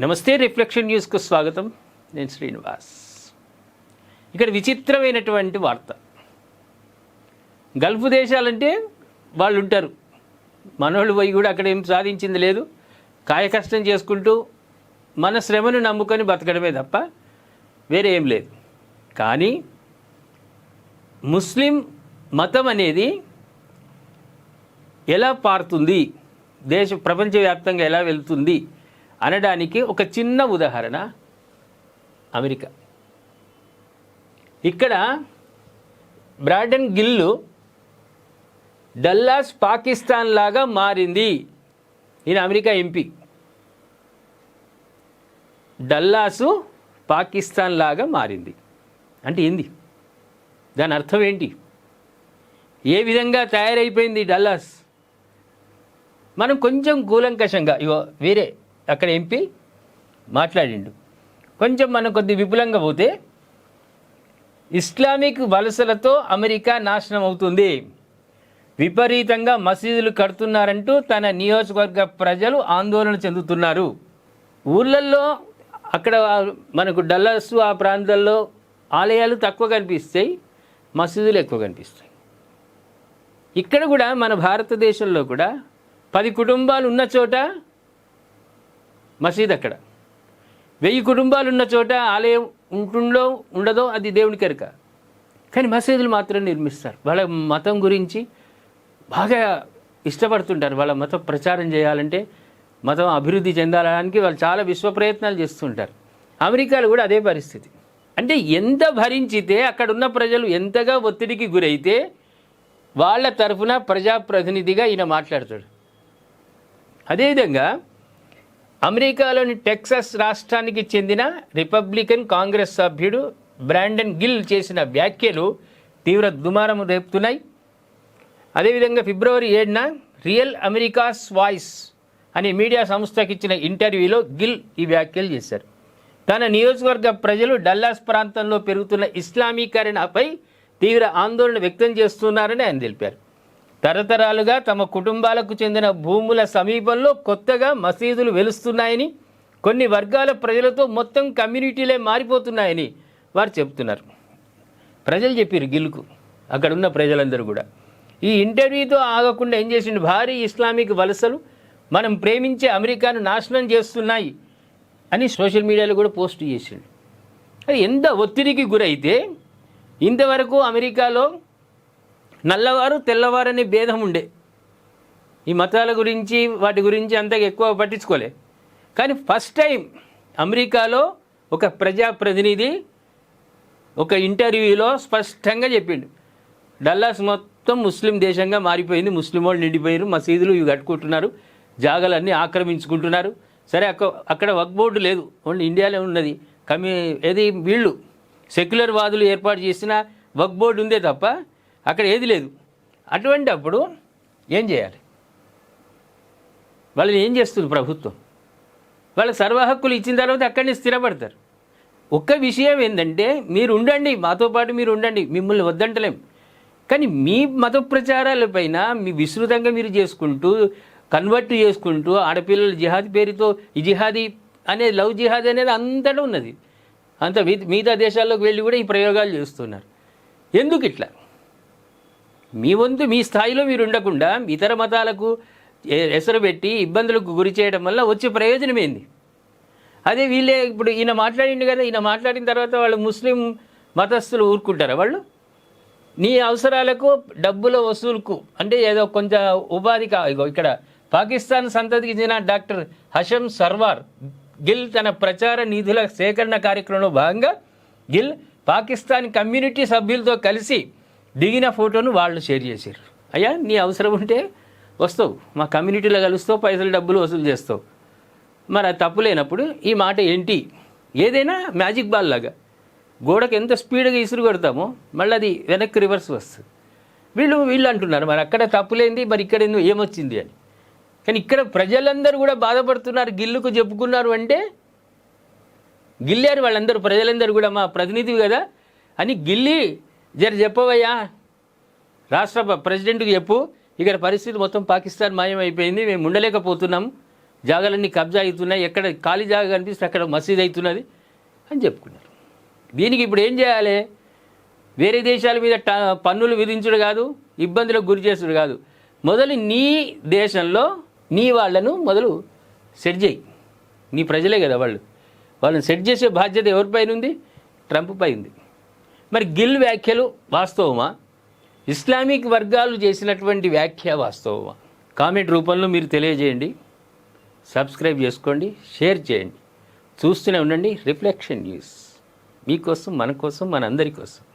నమస్తే రిఫ్లెక్షన్ న్యూస్కు స్వాగతం. నేను శ్రీనివాస్. ఇక్కడ విచిత్రమైనటువంటి వార్త. గల్ఫ్ దేశాలంటే వాళ్ళు ఉంటారు మనోళ్ళు పోయి కూడా అక్కడ ఏం సాధించింది లేదు. కాయ కష్టం చేసుకుంటూ మన శ్రమను నమ్ముకొని బతకడమే తప్ప వేరే ఏం లేదు. కానీ ముస్లిం మతం అనేది ఎలా పారుతుంది? దేశ ప్రపంచవ్యాప్తంగా ఎలా వెళ్తుంది? అనడానికి ఒక చిన్న ఉదాహరణ అమెరికా. ఇక్కడ బ్రాడన్ గిల్లు డల్లాస్ పాకిస్తాన్ లాగా మారింది. ఈయన అమెరికా ఎంపీ. డల్లాసు పాకిస్తాన్ లాగా మారింది. అంటే ఏంది? దాని అర్థం ఏంటి? ఏ విధంగా తయారైపోయింది డల్లాస్? మనం కొంచెం కూలంకషంగా ఇగో వేరే అక్కడ ఎంపీ మాట్లాడిండు. కొంచెం మనం కొద్ది విపులంగా పోతే ఇస్లామిక్ వలసలతో అమెరికా నాశనం అవుతుంది. విపరీతంగా మసీదులు కడుతున్నారంటూ తన నియోజకవర్గ ప్రజలు ఆందోళన చెందుతున్నారు. ఊళ్ళల్లో అక్కడ మనకు డల్లస్ ఆ ప్రాంతాల్లో ఆలయాలు తక్కువ కనిపిస్తాయి మసీదులు ఎక్కువ కనిపిస్తాయి. ఇక్కడ కూడా మన భారతదేశంలో కూడా పది కుటుంబాలు ఉన్న చోట మసీద్ అక్కడ వెయ్యి కుటుంబాలు ఉన్న చోట ఆలయం ఉంటుందో ఉండదో అది దేవుని కనుక. కానీ మసీదులు మాత్రం నిర్మిస్తారు. వాళ్ళ మతం గురించి బాగా ఇష్టపడుతుంటారు. వాళ్ళ మతం ప్రచారం చేయాలంటే మతం అభివృద్ధి చెందాలడానికి వాళ్ళు చాలా విశ్వ ప్రయత్నాలు చేస్తుంటారు. అమెరికాలో కూడా అదే పరిస్థితి. అంటే ఎంత భరించితే అక్కడ ఉన్న ప్రజలు ఎంతగా ఒత్తిడికి గురైతే వాళ్ళ తరఫున ప్రజాప్రతినిధిగా ఈయన మాట్లాడతాడు. అదేవిధంగా అమెరికాలోని టెక్సాస్ రాష్ట్రానికి చెందిన రిపబ్లికన్ కాంగ్రెస్ సభ్యుడు బ్రాండన్ గిల్ చేసిన వ్యాఖ్యలు తీవ్ర దుమారం రేపుతున్నాయి. అదేవిధంగా ఫిబ్రవరి ఏడున రియల్ అమెరికాస్ వాయిస్ అనే మీడియా సంస్థకి ఇచ్చిన ఇంటర్వ్యూలో గిల్ ఈ వ్యాఖ్యలు చేశారు. తన నియోజకవర్గ ప్రజలు డల్లాస్ ప్రాంతంలో పెరుగుతున్న ఇస్లామీకరణపై తీవ్ర ఆందోళన వ్యక్తం చేస్తున్నారని ఆయన తెలిపారు. తరతరాలుగా తమ కుటుంబాలకు చెందిన భూముల సమీపంలో కొత్తగా మసీదులు వెలుస్తున్నాయని కొన్ని వర్గాల ప్రజలతో మొత్తం కమ్యూనిటీలే మారిపోతున్నాయని వారు చెప్తున్నారు ప్రజలు చెప్పారు గిల్కు అక్కడ ఉన్న ప్రజలందరూ కూడా. ఈ ఇంటర్వ్యూతో ఆగకుండా ఏం చేసిండు? భారీ ఇస్లామిక్ వలసలు మనం ప్రేమించే అమెరికాను నాశనం చేస్తున్నాయి అని సోషల్ మీడియాలో కూడా పోస్ట్ చేసిండు. అది ఎంత ఒత్తిడికి గురైతే ఇంతవరకు అమెరికాలో నల్లవారు తెల్లవారు అనే భేదం ఉండే. ఈ మతాల గురించి వాటి గురించి అంతగా ఎక్కువ పట్టించుకోలే. కానీ ఫస్ట్ టైం అమెరికాలో ఒక ప్రజాప్రతినిధి ఒక ఇంటర్వ్యూలో స్పష్టంగా చెప్పిండు. డల్లాస్ మొత్తం ముస్లిం దేశంగా మారిపోయింది. ముస్లిం వాళ్ళు నిండిపోయారు మసీదులు ఇవి కట్టుకుంటున్నారు జాగాలన్నీ ఆక్రమించుకుంటున్నారు. సరే అక్క అక్కడ వర్క్ బోర్డు లేదు. ఓన్లీ ఇండియాలో ఉన్నది. కమ్యూ ఏది వీళ్ళు సెక్యులర్ వాదులు ఏర్పాటు చేసిన వర్క్ బోర్డు ఉందే తప్ప అక్కడ ఏది లేదు. అటువంటి అప్పుడు ఏం చేయాలి? వాళ్ళని ఏం చేస్తుంది ప్రభుత్వం? వాళ్ళ సర్వహక్కులు ఇచ్చిన తర్వాత అక్కడనే స్థిరపడతారు. ఒక్క విషయం ఏంటంటే మీరు ఉండండి మాతో పాటు మీరు ఉండండి మిమ్మల్ని వద్దంటలేం. కానీ మీ మత ప్రచారాలపైన మీ విస్తృతంగా మీరు చేసుకుంటూ కన్వర్ట్ చేసుకుంటూ ఆడపిల్లలు జిహాదీ పేరుతో ఈ జిహాదీ అనేది లవ్ జిహాదీ అనేది అంతటా ఉన్నది. అంత మిగతా దేశాల్లోకి వెళ్ళి కూడా ఈ ప్రయోగాలు చేస్తున్నారు. ఎందుకు ఇట్లా మీ వంతు మీ స్థాయిలో మీరు ఉండకుండా ఇతర మతాలకు ఎసరు పెట్టి ఇబ్బందులకు గురి చేయడం వల్ల వచ్చే ప్రయోజనం ఏంది? అదే వీళ్ళే ఇప్పుడు ఈయన మాట్లాడిండు కదా ఈయన మాట్లాడిన తర్వాత వాళ్ళు ముస్లిం మతస్థులు ఊరుకుంటారా వాళ్ళు? నీ అవసరాలకు డబ్బుల వసూలుకు అంటే ఏదో కొంచెం ఉపాధి కా ఇగో ఇక్కడ పాకిస్తాన్ సంతతికి చెందిన డాక్టర్ హషం సర్వార్ గిల్ తన ప్రచార నిధుల సేకరణ కార్యక్రమంలో భాగంగా గిల్ పాకిస్తాన్ కమ్యూనిటీ సభ్యులతో కలిసి దిగిన ఫోటోను వాళ్ళు షేర్ చేశారు. అయ్యా నీ అవసరం ఉంటే వస్తావు. మా కమ్యూనిటీలో కలుస్తావు పైసలు డబ్బులు వసూలు చేస్తావు. మరి అది తప్పు లేనప్పుడు ఈ మాట ఏంటి? ఏదైనా మ్యాజిక్ బాల్ లాగా. గోడకు ఎంత స్పీడ్గా ఇసురు కొడతామో మళ్ళీ అది వెనక్కి రివర్స్ వస్తుంది. వీళ్ళు వీళ్ళు అంటున్నారు మరి అక్కడ తప్పులేంది మరి ఇక్కడ ఏమొచ్చింది? అని. కానీ ఇక్కడ ప్రజలందరూ కూడా బాధపడుతున్నారు గిల్లుకు చెప్పుకున్నారు అంటే గిల్లారు వాళ్ళందరూ ప్రజలందరూ కూడా మా ప్రతినిధి కదా అని గిల్లి జర చెప్పవయ్యా. రాష్ట్ర ప్రెసిడెంట్కి చెప్పు. ఇక్కడ పరిస్థితి మొత్తం పాకిస్తాన్ మాయమైపోయింది. మేము ఉండలేకపోతున్నాం. జాగాలన్నీ కబ్జా అవుతున్నాయి. ఎక్కడ ఖాళీ జాగా కనిపిస్తే అక్కడ మసీద్ అవుతున్నది అని చెప్పుకున్నారు. దీనికి ఇప్పుడు ఏం చేయాలి? వేరే దేశాల మీద ట- పన్నులు విధించుడు కాదు ఇబ్బందులకు గురి చేసుడు కాదు. మొదలు నీ దేశంలో నీ వాళ్ళను మొదలు సెట్ చేయి. నీ ప్రజలే కదా వాళ్ళు. వాళ్ళని సెట్ చేసే బాధ్యత ఎవరిపైన ఉంది? ట్రంప్ పై ఉంది. మరి గిల్ వ్యాఖ్యలు వాస్తవమా? ఇస్లామిక్ వర్గాలు చేసినటువంటి వ్యాఖ్య వాస్తవమా? కామెంట్ రూపంలో మీరు తెలియజేయండి. సబ్స్క్రైబ్ చేసుకోండి షేర్ చేయండి. చూస్తూనే ఉండండి. Reflection news. మీకోసం మన కోసం మనందరి కోసం.